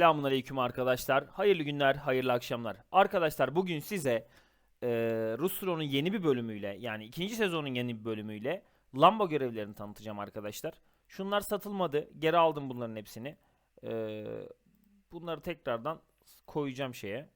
Selamun Aleyküm arkadaşlar. Hayırlı günler, hayırlı akşamlar. Arkadaşlar bugün size e, Rustro'nun yeni bir bölümüyle yani ikinci sezonun yeni bir bölümüyle Lamba görevlerini tanıtacağım arkadaşlar. Şunlar satılmadı. Geri aldım bunların hepsini. E, bunları tekrardan koyacağım şeye.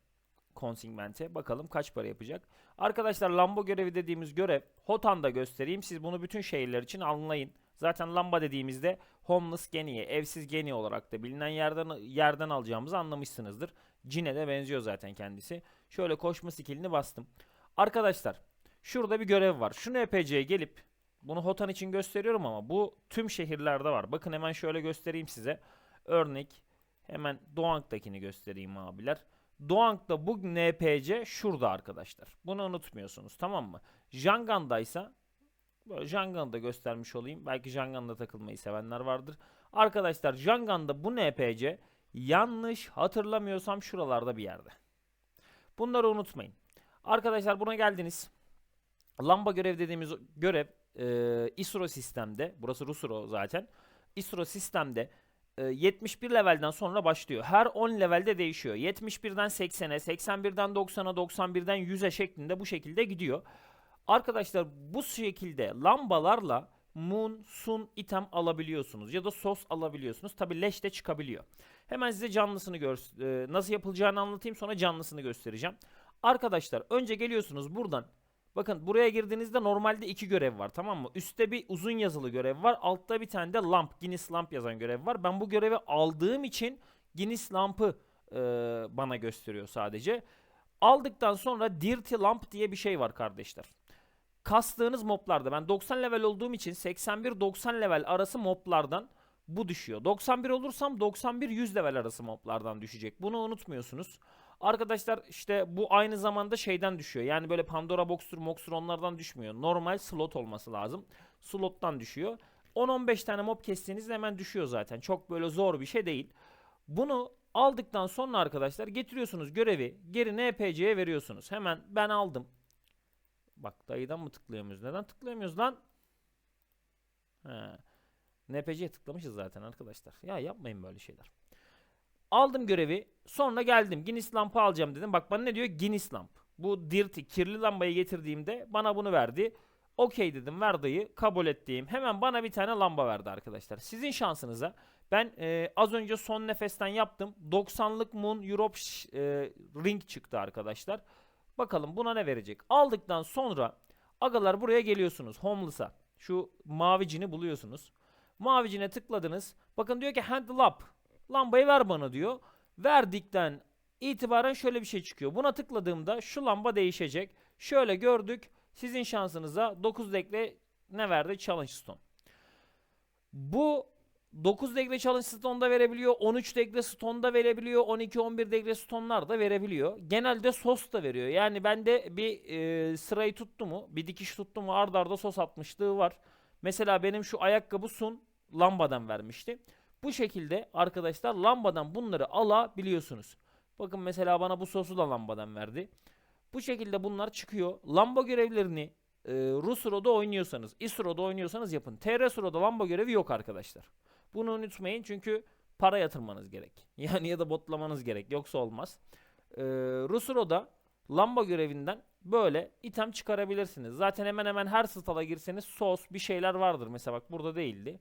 Consignment'e. Bakalım kaç para yapacak. Arkadaşlar Lamba görevi dediğimiz görev Hotan'da göstereyim. Siz bunu bütün şehirler için anlayın. Zaten lamba dediğimizde homeless geniye, evsiz geni olarak da bilinen yerden yerden alacağımızı anlamışsınızdır. Cine de benziyor zaten kendisi. Şöyle koşma skillini bastım. Arkadaşlar şurada bir görev var. Şunu EPC'ye gelip bunu Hotan için gösteriyorum ama bu tüm şehirlerde var. Bakın hemen şöyle göstereyim size. Örnek hemen Doğank'takini göstereyim abiler. Doğank'ta bu NPC şurada arkadaşlar. Bunu unutmuyorsunuz tamam mı? Jangan'daysa Jangan'ı da göstermiş olayım. Belki Jangan'da takılmayı sevenler vardır. Arkadaşlar Jangan'da bu NPC yanlış hatırlamıyorsam şuralarda bir yerde. Bunları unutmayın. Arkadaşlar buna geldiniz. Lamba görev dediğimiz görev e, ISRO sistemde. Burası Rusro zaten. ISRO sistemde e, 71 levelden sonra başlıyor. Her 10 levelde değişiyor. 71'den 80'e, 81'den 90'a, 91'den 100'e şeklinde bu şekilde gidiyor. Arkadaşlar bu şekilde lambalarla moon, sun item alabiliyorsunuz ya da sos alabiliyorsunuz. Tabi leş de çıkabiliyor. Hemen size canlısını gör e, nasıl yapılacağını anlatayım sonra canlısını göstereceğim. Arkadaşlar önce geliyorsunuz buradan. Bakın buraya girdiğinizde normalde iki görev var tamam mı? Üstte bir uzun yazılı görev var. Altta bir tane de lamp, Guinness lamp yazan görev var. Ben bu görevi aldığım için Guinness lampı e, bana gösteriyor sadece. Aldıktan sonra Dirty Lamp diye bir şey var kardeşler kastığınız moblarda ben 90 level olduğum için 81-90 level arası moblardan bu düşüyor. 91 olursam 91-100 level arası moblardan düşecek. Bunu unutmuyorsunuz. Arkadaşlar işte bu aynı zamanda şeyden düşüyor. Yani böyle Pandora Box'tur, Mox'tur onlardan düşmüyor. Normal slot olması lazım. Slot'tan düşüyor. 10-15 tane mob kestiğinizde hemen düşüyor zaten. Çok böyle zor bir şey değil. Bunu aldıktan sonra arkadaşlar getiriyorsunuz görevi geri NPC'ye veriyorsunuz. Hemen ben aldım. Bak dayıdan mı tıklayamıyoruz? Neden tıklayamıyoruz lan? He. NPC'ye tıklamışız zaten arkadaşlar. Ya yapmayın böyle şeyler. Aldım görevi. Sonra geldim. Guinness lampı alacağım dedim. Bak bana ne diyor? Guinness lamp. Bu dirty, kirli lambayı getirdiğimde bana bunu verdi. Okey dedim ver dayı. Kabul ettiğim. Hemen bana bir tane lamba verdi arkadaşlar. Sizin şansınıza ben e, az önce son nefesten yaptım. 90'lık Moon Europe e, ring çıktı arkadaşlar. Bakalım buna ne verecek? Aldıktan sonra agalar buraya geliyorsunuz. Homeless'a. Şu mavi cini buluyorsunuz. Mavi cine tıkladınız. Bakın diyor ki handle up. Lambayı ver bana diyor. Verdikten itibaren şöyle bir şey çıkıyor. Buna tıkladığımda şu lamba değişecek. Şöyle gördük. Sizin şansınıza 9 dekle ne verdi? Challenge Stone. Bu 9 degle challenge stone'da verebiliyor. 13 degle stone'da verebiliyor. 12-11 degle stone'lar da verebiliyor. Genelde sos da veriyor. Yani bende bir e, sırayı tuttu mu, bir dikiş tuttu mu ardarda arda sos atmışlığı var. Mesela benim şu ayakkabı sun lambadan vermişti. Bu şekilde arkadaşlar lambadan bunları alabiliyorsunuz. Bakın mesela bana bu sosu da lambadan verdi. Bu şekilde bunlar çıkıyor. Lamba görevlerini e, Rusro'da oynuyorsanız, Isro'da oynuyorsanız yapın. TR lamba görevi yok arkadaşlar. Bunu unutmayın çünkü para yatırmanız gerek. Yani ya da botlamanız gerek. Yoksa olmaz. Ee, Rusro'da lamba görevinden böyle item çıkarabilirsiniz. Zaten hemen hemen her stala girseniz sos bir şeyler vardır. Mesela bak burada değildi.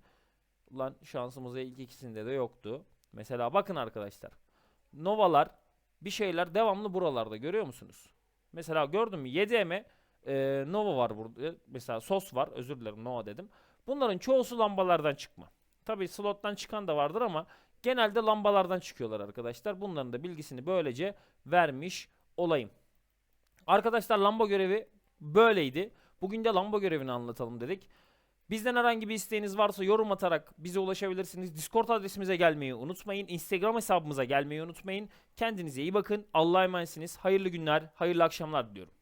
Lan şansımıza ilk ikisinde de yoktu. Mesela bakın arkadaşlar. Novalar bir şeyler devamlı buralarda görüyor musunuz? Mesela gördün mü 7M e, Nova var burada. Mesela sos var. Özür dilerim Nova dedim. Bunların çoğusu lambalardan çıkma. Tabi slottan çıkan da vardır ama genelde lambalardan çıkıyorlar arkadaşlar. Bunların da bilgisini böylece vermiş olayım. Arkadaşlar lamba görevi böyleydi. Bugün de lamba görevini anlatalım dedik. Bizden herhangi bir isteğiniz varsa yorum atarak bize ulaşabilirsiniz. Discord adresimize gelmeyi unutmayın. Instagram hesabımıza gelmeyi unutmayın. Kendinize iyi bakın. Allah'a emanetsiniz. Hayırlı günler, hayırlı akşamlar diliyorum.